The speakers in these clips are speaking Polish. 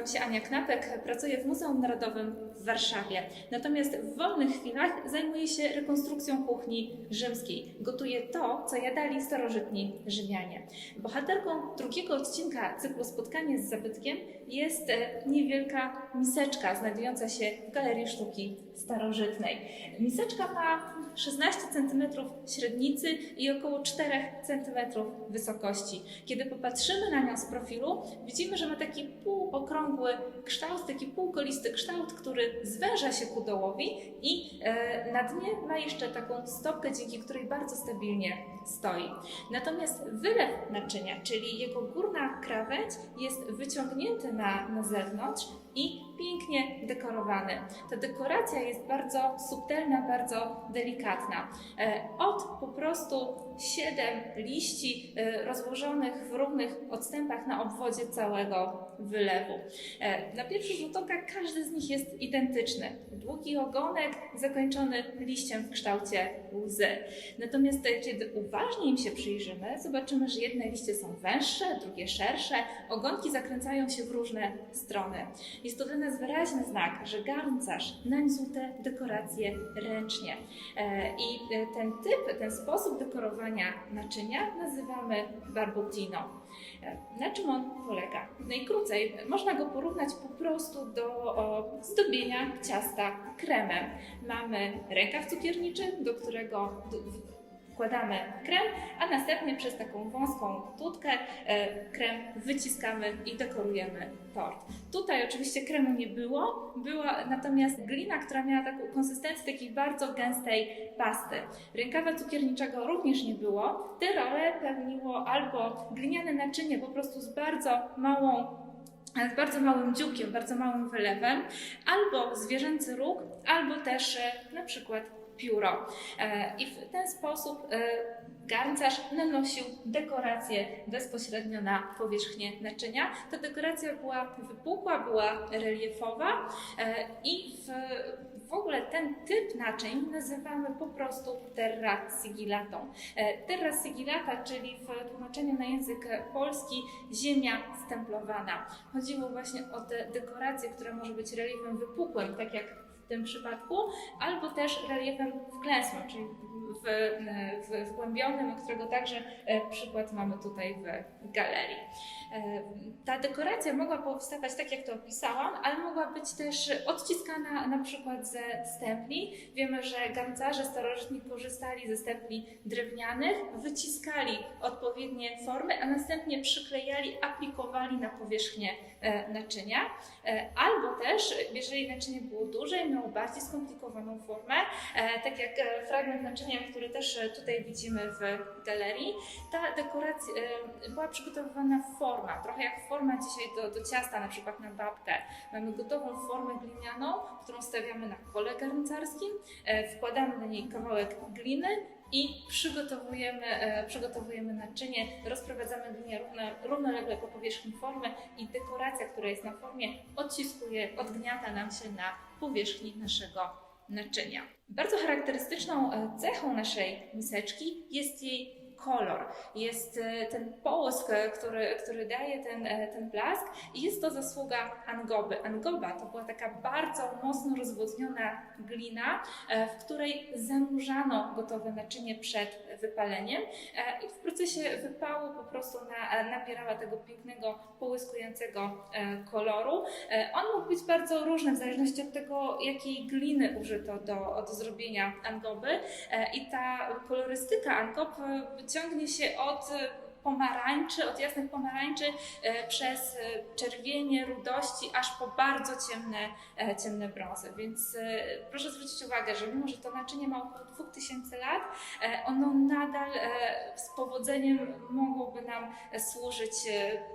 nazywam się Ania Knapek, pracuję w Muzeum Narodowym w Warszawie. Natomiast w wolnych chwilach zajmuję się rekonstrukcją kuchni rzymskiej. Gotuję to, co jadali starożytni Rzymianie. Bohaterką drugiego odcinka cyklu Spotkanie z zabytkiem jest e, niewielka miseczka znajdująca się w Galerii Sztuki Starożytnej. Miseczka ma 16 cm średnicy i około 4 cm wysokości. Kiedy popatrzymy na nią z profilu, widzimy, że ma taki półokrągły kształt, taki półkolisty kształt, który zwęża się ku dołowi i e, na dnie ma jeszcze taką stopkę, dzięki której bardzo stabilnie stoi. Natomiast wylew naczynia, czyli jego górna krawędź jest wyciągnięty na, na zewnątrz i pięknie dekorowany. Ta dekoracja jest bardzo subtelna, bardzo delikatna. E, Od po prostu siedem liści e, rozłożonych w równych odstępach na obwodzie całego wylewu. E, Na pierwszy rzut oka każdy z nich jest identyczny. Długi ogonek zakończony liściem w kształcie łzy. Natomiast kiedy uważnie im się przyjrzymy, zobaczymy, że jedne liście są węższe, drugie szersze, ogonki zakręcają się w różne strony. Jest to dla nas wyraźny znak, że garncarz nańcł te dekoracje ręcznie. E, I e, ten typ, ten sposób dekorowania naczynia nazywamy barbottino. E, Na czym on polega? Najkrócej można go porównać po prostu do zdobienia ciasta kremem. Mamy rękaw cukierniczy, do którego wkładamy krem, a następnie przez taką wąską tutkę e, krem wyciskamy i dekorujemy tort. Tutaj oczywiście kremu nie było, była natomiast glina, która miała taką konsystencję takiej bardzo gęstej pasty. Rękawa cukierniczego również nie było. Tę rolę pełniło albo gliniane naczynie po prostu z bardzo małą z bardzo małym dzióbkiem, bardzo małym wylewem, albo zwierzęcy róg, albo też e, na przykład pióro. E, I w ten sposób e, garncarz nanosił dekorację bezpośrednio na powierzchnię naczynia. Ta dekoracja była wypukła, była reliefowa e, i w, w ogóle ten typ naczyń nazywamy po prostu terra sigilatą. Terra sigillata, czyli w tłumaczeniu na język polski ziemia stemplowana. Chodziło właśnie o te dekoracje, które może być reliefem wypukłym, tak jak tym przypadku, albo też reliefem wklęsłym, czyli w, w, wgłębionym, którego także e, przykład mamy tutaj w galerii. E, Ta dekoracja mogła powstawać tak, jak to opisałam, ale mogła być też odciskana na przykład ze stempli. Wiemy, że garncarze starożytni korzystali ze stempli drewnianych, wyciskali odpowiednie formy, a następnie przyklejali, aplikowali na powierzchnię naczynia. E, Albo też, jeżeli naczynie było duże i miało bardziej skomplikowaną formę, e, tak jak e, fragment naczynia, który też e, tutaj widzimy w galerii, ta dekoracja e, była przygotowywana forma, trochę jak forma dzisiaj do, do ciasta, na przykład na babkę. Mamy gotową formę glinianą, którą stawiamy na kole garncarskim, e, wkładamy na niej kawałek gliny i przygotowujemy, e, przygotowujemy naczynie, rozprowadzamy glinię równo, równolegle po powierzchni formy i dekoracja, która jest na formie, odciskuje, odgniata nam się na powierzchni naszego naczynia. Bardzo charakterystyczną e, cechą naszej miseczki jest jej kolor. Jest e, ten połysk, e, który, który daje ten, e, ten blask i jest to zasługa angoby. Angoba to była taka bardzo mocno rozwodniona glina, w której zanurzano gotowe naczynie przed wypaleniem e, i w procesie wypału po prostu na, nabierała tego pięknego, połyskującego e, koloru. E, On mógł być bardzo różny w zależności od tego, jakiej gliny użyto do, do zrobienia angoby i ta kolorystyka angob e, ciągnie się od pomarańczy, od jasnych pomarańczy e, przez e, czerwienie, rudości, aż po bardzo ciemne, e, ciemne brązy. Więc proszę zwrócić uwagę, że mimo, że to naczynie ma około 2000 lat, ono nadal z powodzeniem mogłoby nam służyć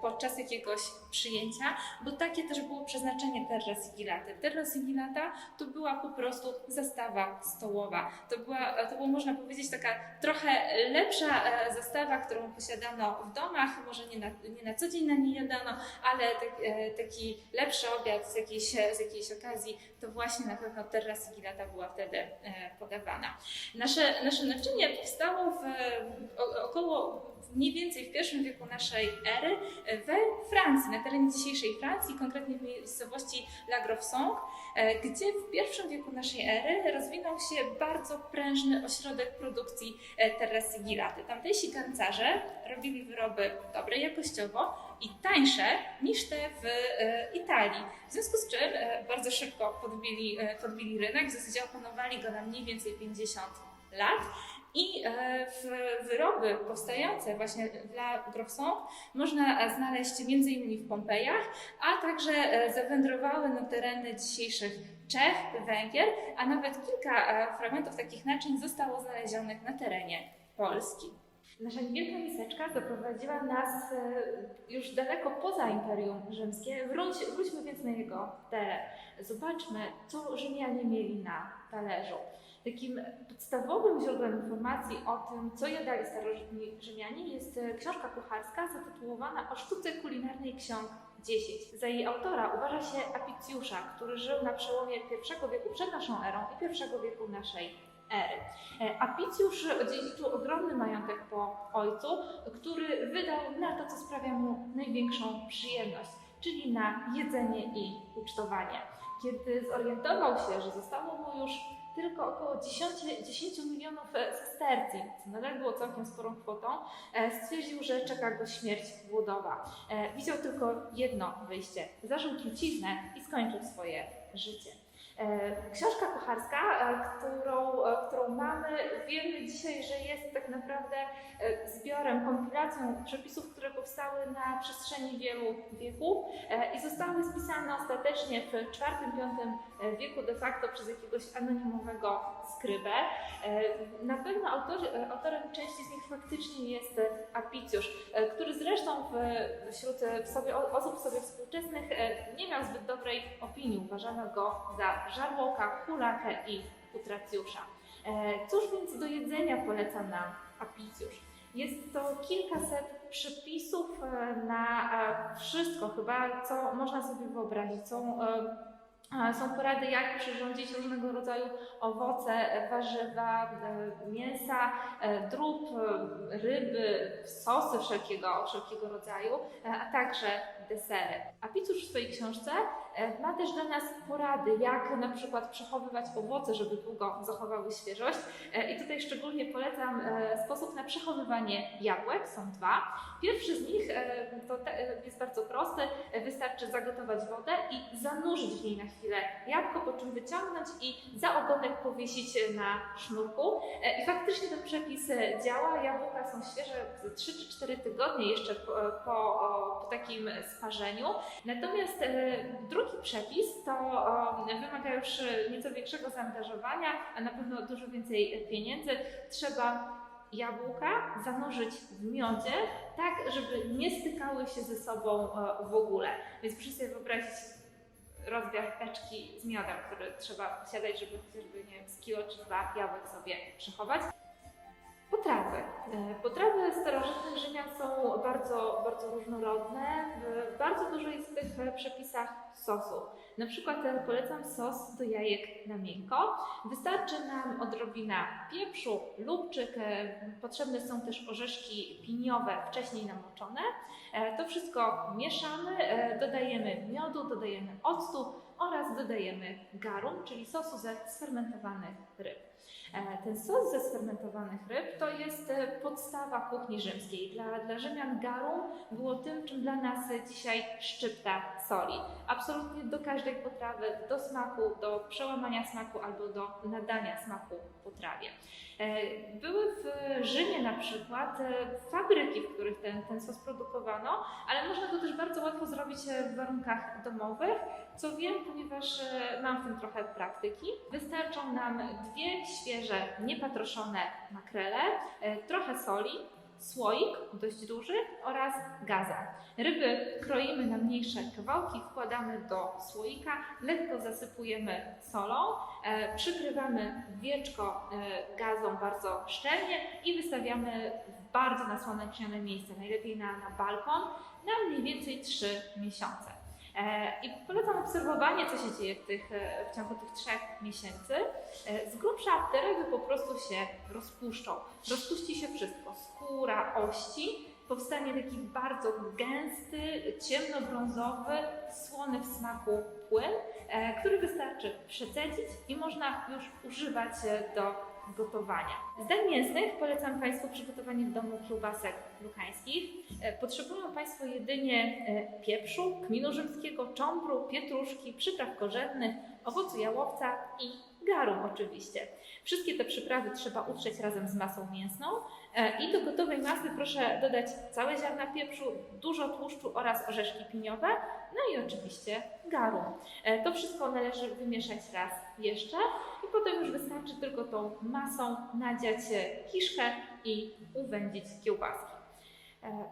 podczas jakiegoś przyjęcia, bo takie też było przeznaczenie terra sigillaty. Terra sigillata to była po prostu zastawa stołowa. To była, to było można powiedzieć taka trochę lepsza zastawa, którą posiadano w domach, może nie na, nie na co dzień na niej jadano, ale tak, e, taki lepszy obiad z jakiejś, z jakiejś okazji, to właśnie na pewno terra sigillata była wtedy e, podawana. Nasze, nasze naczynie powstało w około mniej więcej w pierwszym wieku naszej ery we Francji, na terenie dzisiejszej Francji, konkretnie w miejscowości La Grove-Song, e, gdzie w pierwszym wieku naszej ery rozwinął się bardzo prężny ośrodek produkcji e, Teresy Gilaty. Tamtejsi garncarze robili wyroby dobre jakościowo i tańsze niż te w e, Italii. W związku z czym bardzo szybko podbili, podbili rynek, w zasadzie opanowali go na mniej więcej 50 lat. I e, w wyroby powstające właśnie w La Grosson można e, znaleźć m.in. w Pompejach, a także e, zawędrowały na tereny dzisiejszych Czech, Węgier, a nawet kilka fragmentów takich naczyń zostało znalezionych na terenie Polski. Nasza niewielka miseczka zaprowadziła nas już daleko poza Imperium Rzymskie. Wróć, wróćmy więc na jego teren. Zobaczmy, co Rzymianie mieli na talerzu. Takim podstawowym źródłem informacji o tym, co jadali starożytni Rzymianie, jest e, książka kucharska zatytułowana O sztuce kulinarnej ksiąg 10. Za jej autora uważa się Apicjusza, który żył na przełomie I wieku przed naszą erą i I wieku naszej ery. E, Apicjusz odziedziczył ogromny majątek po ojcu, który wydał na to, co sprawia mu największą przyjemność, czyli na jedzenie i ucztowanie. Kiedy zorientował się, że zostało mu już tylko około 10, 10 milionów sestercji, co nadal było całkiem sporą kwotą, e, stwierdził, że czeka go śmierć głodowa. E, Widział tylko jedno wyjście, zażył truciznę i skończył swoje życie. E, Książka kucharska, którą, którą mamy, wiemy dzisiaj, że jest tak naprawdę zbiorem, kompilacją przepisów, które powstały na przestrzeni wielu wieków i zostały spisane ostatecznie w IV-V wieku de facto przez jakiegoś anonimowego skrybę. E, Na pewno autor, e, autorem części z nich faktycznie jest e, Apicjusz, e, który zresztą wśród e, sobie, osób sobie współczesnych e, nie miał zbyt dobrej opinii. Uważano go za żarłoka, hulakę i utracjusza. E, Cóż więc do jedzenia poleca nam Apicjusz? Jest to kilkaset przepisów e, na e, wszystko chyba, co można sobie wyobrazić. Są, e, są porady, jak przyrządzić różnego rodzaju owoce, e, warzywa, e, mięsa, e, drób, e, ryby, sosy wszelkiego, wszelkiego rodzaju, e, a także desery. A Picusz w swojej książce e, ma też dla nas porady, jak na przykład przechowywać owoce, żeby długo zachowały świeżość. E, I tutaj szczególnie polecam e, sposób na przechowywanie jabłek. Są dwa. Pierwszy z nich to jest bardzo prosty. Wystarczy zagotować wodę i zanurzyć w niej na chwilę jabłko, po czym wyciągnąć i za ogonek powiesić na sznurku. I faktycznie ten przepis działa. Jabłka są świeże za 3 czy 4 tygodnie jeszcze po, po, po takim Natomiast e, drugi przepis to wymaga już nieco większego zaangażowania, a na pewno dużo więcej pieniędzy. Trzeba jabłka zanurzyć w miodzie, tak żeby nie stykały się ze sobą e, w ogóle. Więc proszę sobie wyobrazić rozmiar teczki z miodem, który trzeba posiadać, żeby chociażby nie wiem, z kilo czy dwa jabłek sobie przechować. Potrawy. E, Potrawy starożytnych Rzymian są bardzo, bardzo różnorodne. Bardzo dużo jest w tych e, przepisach sosów. Na przykład e, polecam sos do jajek na miękko. Wystarczy nam odrobina pieprzu, lubczyk. Potrzebne są też orzeszki piniowe wcześniej namoczone. To wszystko mieszamy, dodajemy miodu, dodajemy octu oraz dodajemy garum, czyli sosu ze sfermentowanych ryb. E, Ten sos ze sfermentowanych ryb to jest e, podstawa kuchni rzymskiej. Dla, dla Rzymian garum było tym, czym dla nas dzisiaj szczypta soli. Absolutnie do każdej potrawy, do smaku, do przełamania smaku albo do nadania smaku potrawie. E, Były w Rzymie na przykład e, fabryki, w których ten, ten sos produkowano, ale można go też bardzo łatwo zrobić e, w warunkach domowych, co wiem, ponieważ mam w tym trochę praktyki. Wystarczą nam dwie świeże, niepatroszone makrele, trochę soli, słoik dość duży oraz gaza. Ryby kroimy na mniejsze kawałki, wkładamy do słoika, lekko zasypujemy solą, e, przykrywamy wieczko e, gazą bardzo szczelnie i wystawiamy w bardzo nasłonecznione miejsce, najlepiej na, na balkon, na mniej więcej 3 miesiące. E, I polecam obserwowanie, co się dzieje w, tych, e, w ciągu tych trzech miesięcy. E, Z grubsza te ryby po prostu się rozpuszczą. Rozpuści się wszystko, skóra, ości. Powstanie taki bardzo gęsty, ciemnobrązowy, słony w smaku płyn, który wystarczy przecedzić i można już używać do gotowania. Z dań mięsnych polecam Państwu przygotowanie w domu kiełbasek luchańskich. E, Potrzebują Państwo jedynie e, pieprzu, kminu rzymskiego, cząbru, pietruszki, przypraw korzennych, owocu jałowca i garum oczywiście. Wszystkie te przyprawy trzeba utrzeć razem z masą mięsną e, i do gotowej masy proszę dodać całe ziarna pieprzu, dużo tłuszczu oraz orzeszki piniowe, no i oczywiście garum. E, To wszystko należy wymieszać raz jeszcze i potem już wystarczy tylko tą masą nadziać e, kiszkę i uwędzić kiełbaski. E,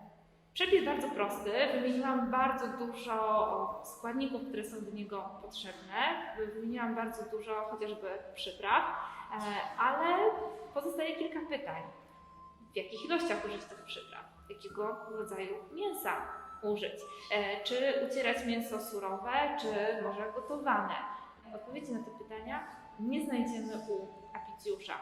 Przepis bardzo prosty. Wymieniłam bardzo dużo składników, które są do niego potrzebne. Wymieniłam bardzo dużo chociażby przypraw, e, ale pozostaje kilka pytań. W jakich ilościach użyć tych przypraw? Jakiego rodzaju mięsa użyć? Czy ucierać mięso surowe, czy może gotowane? Odpowiedzi na te pytania nie znajdziemy u apicjusza.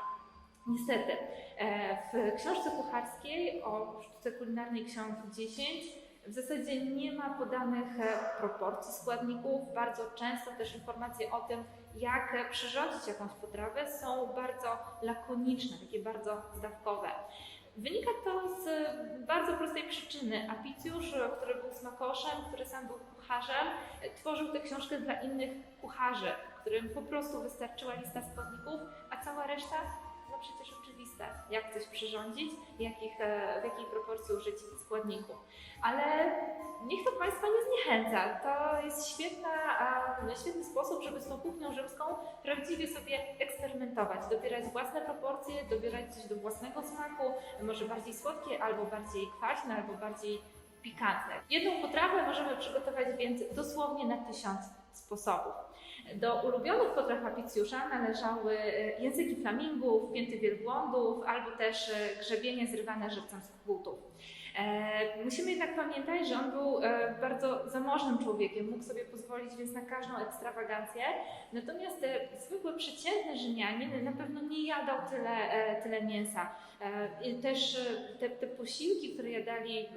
Niestety, e, w książce kucharskiej o sztuce kulinarnej ksiąg 10 w zasadzie nie ma podanych e, proporcji składników. Bardzo często też informacje o tym, jak przyrządzić jakąś potrawę, są bardzo lakoniczne, takie bardzo zdawkowe. Wynika to z bardzo prostej przyczyny. Apicjusz, który był smakoszem, który sam był kucharzem, tworzył tę książkę dla innych kucharzy, którym po prostu wystarczyła lista składników, a cała reszta no przecież oczywiste, jak coś przyrządzić, jakich, e, w jakiej proporcji użyć składników. Ale niech to Państwa nie zniechęca. To jest świetna, a, świetny sposób, żeby z tą kuchnią rzymską prawdziwie sobie eksperymentować, dobierać własne proporcje, dobierać coś do własnego smaku, może bardziej słodkie, albo bardziej kwaśne, albo bardziej pikantne. Jedną potrawę możemy przygotować więc dosłownie na tysiąc sposobów. Do ulubionych potraw apicjusza należały e, języki flamingów, pięty wielbłądów albo też e, grzebienie zrywane żywcem z butów. E, musimy jednak pamiętać, że on był bardzo zamożnym człowiekiem, mógł sobie pozwolić więc na każdą ekstrawagancję, natomiast zwykły przeciętny Rzymianin na pewno nie jadał tyle, tyle mięsa. Też te, te posiłki, które jadali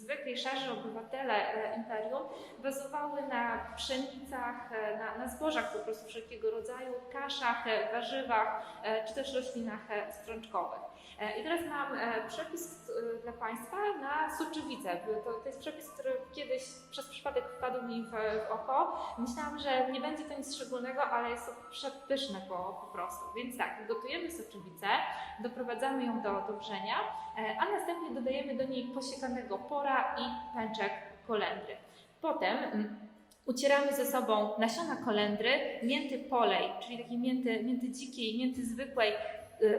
zwykli szarzy obywatele e, imperium, bazowały na pszenicach, e, na, na zbożach po prostu wszelkiego rodzaju, kaszach, e, warzywach czy też roślinach strączkowych. E, I teraz mam e, przepis e, dla Państwa na soczewicę. To, to jest przepis, który kiedyś przez przypadek wpadł mi w, w oko. Myślałam, że nie będzie to nic szczególnego, ale jest to przepyszne po, po prostu. Więc tak, gotujemy soczewicę, doprowadzamy ją do, do wrzenia, a następnie dodajemy do niej posiekanego pora i pęczek kolendry. Potem mm, ucieramy ze sobą nasiona kolendry, mięty polej, czyli takiej mięty, mięty dzikiej, mięty zwykłej,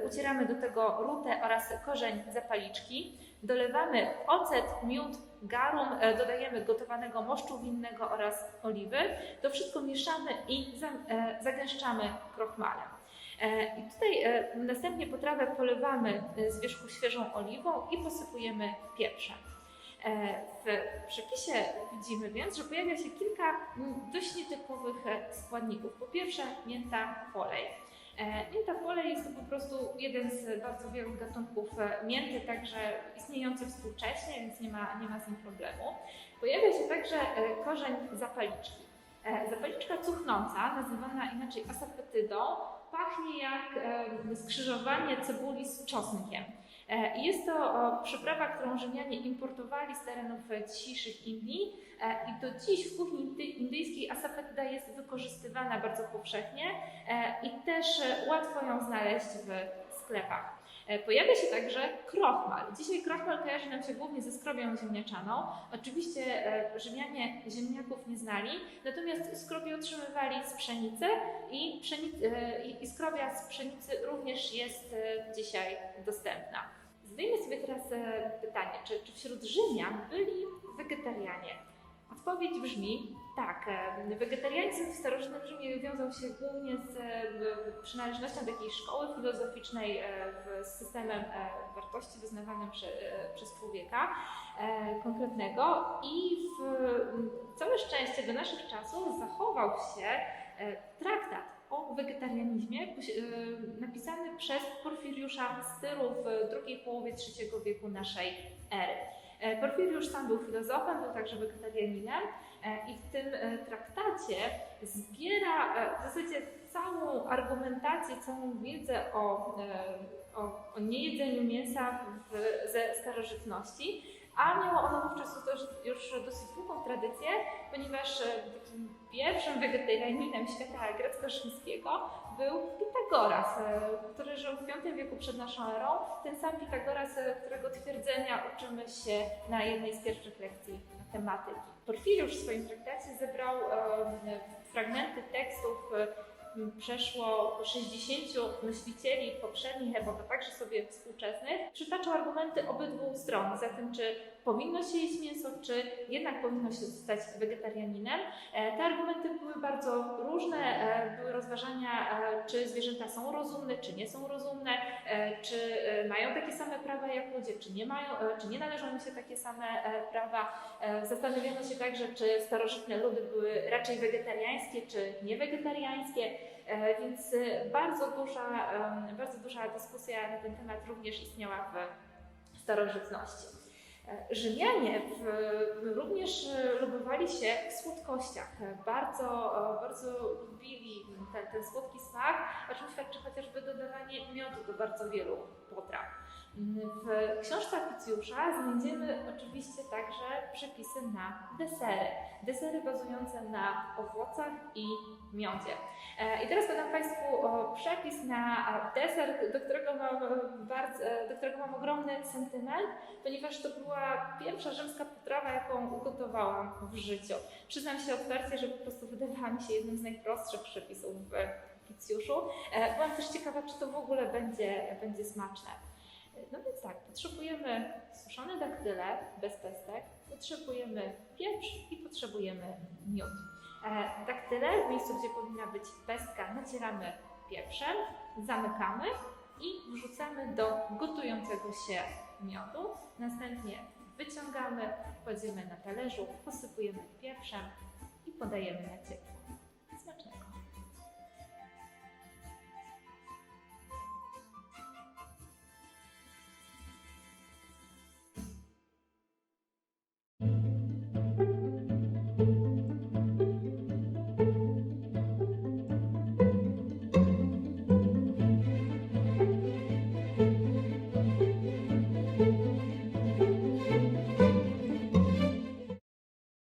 ucieramy do tego rutę oraz korzeń zapaliczki, dolewamy ocet, miód, garum, e, dodajemy gotowanego moszczu winnego oraz oliwy. To wszystko mieszamy i e, zagęszczamy krochmalem. E, I tutaj następnie potrawę polewamy z wierzchu świeżą oliwą i posypujemy pieprzem. E, W przepisie widzimy więc, że pojawia się kilka dość nietypowych e, składników. Po pierwsze mięta polej. E, Mięta polej jest to po prostu jeden z bardzo wielu gatunków e, mięty, także istniejący współcześnie, więc nie ma, nie ma z nim problemu. Pojawia się także e, korzeń zapaliczki. E, Zapaliczka cuchnąca, nazywana inaczej asafetydą, pachnie jak skrzyżowanie cebuli z czosnkiem. E, Jest to przyprawa, którą Rzymianie importowali z terenów e, dzisiejszych Indii e, i do dziś w kuchni indy- indyjskiej asafetyda jest wykorzystywana bardzo powszechnie i też łatwo ją znaleźć w sklepach. Pojawia się także krochmal. Dzisiaj krochmal kojarzy nam się głównie ze skrobią ziemniaczaną. Oczywiście Rzymianie ziemniaków nie znali, natomiast skrobię otrzymywali z pszenicy i, pszenic, i, skrobia z pszenicy również jest dzisiaj dostępna. Zadajmy sobie teraz e, pytanie, czy, czy wśród Rzymian byli wegetarianie? Odpowiedź brzmi Tak, e, wegetarianizm w starożytnym Rzymie wiązał się głównie z e, przynależnością do jakiejś szkoły filozoficznej z systemem wartości wyznawanym prze, przez człowieka konkretnego i w, całe szczęście do naszych czasów zachował się traktat o wegetarianizmie e, napisany przez Porfiriusza Styru w drugiej połowie III wieku naszej ery. E, Porfiriusz sam był filozofem, był także wegetarianinem e, i w tym e, traktacie zbiera w zasadzie całą argumentację, całą wiedzę o, o, o niejedzeniu mięsa w, ze starożytności, a miało ono wówczas już dosyć długą tradycję, ponieważ e, takim pierwszym wegetarianinem świata grecko-rzymskiego był Pitagoras, e, który żył w V wieku przed naszą erą. Ten sam Pitagoras, e, którego twierdzenia uczymy się na jednej z pierwszych lekcji matematyki. Porfiriusz w swoim traktacie zebrał fragmenty tekstów przeszło 60 myślicieli poprzednich epok, a także sobie współczesnych, przytaczał argumenty obydwu stron, za tym czy powinno się jeść mięso, czy jednak powinno się zostać wegetarianinem. E, Te argumenty były bardzo różne, e, były rozważania, e, czy zwierzęta są rozumne, czy nie są rozumne, czy mają takie same prawa jak ludzie, czy nie mają, czy nie należą im się takie same prawa. Zastanawiano się także, czy starożytne ludy były raczej wegetariańskie, czy niewegetariańskie, więc e, bardzo duża, bardzo duża dyskusja na ten temat również istniała w starożytności. E, Rzymianie w, również e, lubowali się w słodkościach. E, Bardzo, e, bardzo lubili ten, ten słodki smak, o czym świadczy chociażby dodawanie miodu do bardzo wielu potraw. W książce Apicjusza znajdziemy oczywiście także przepisy na desery. Desery bazujące na owocach i miodzie. E, I teraz podam Państwu przepis na deser, do którego mam, e, bardzo, e, do którego mam ogromny sentyment, ponieważ to była pierwsza rzymska potrawa, jaką ugotowałam w życiu. Przyznam się otwarcie, że po prostu wydawała mi się jednym z najprostszych przepisów w Apicjuszu. E, Byłam też ciekawa, czy to w ogóle będzie, będzie smaczne. No więc tak, potrzebujemy suszone daktyle bez pestek, potrzebujemy pieprz i potrzebujemy miód. E, daktyle w miejscu, gdzie powinna być pestka, nacieramy pieprzem, zamykamy i wrzucamy do gotującego się miodu. Następnie wyciągamy, kładziemy na talerzu, posypujemy pieprzem i podajemy na ciepło.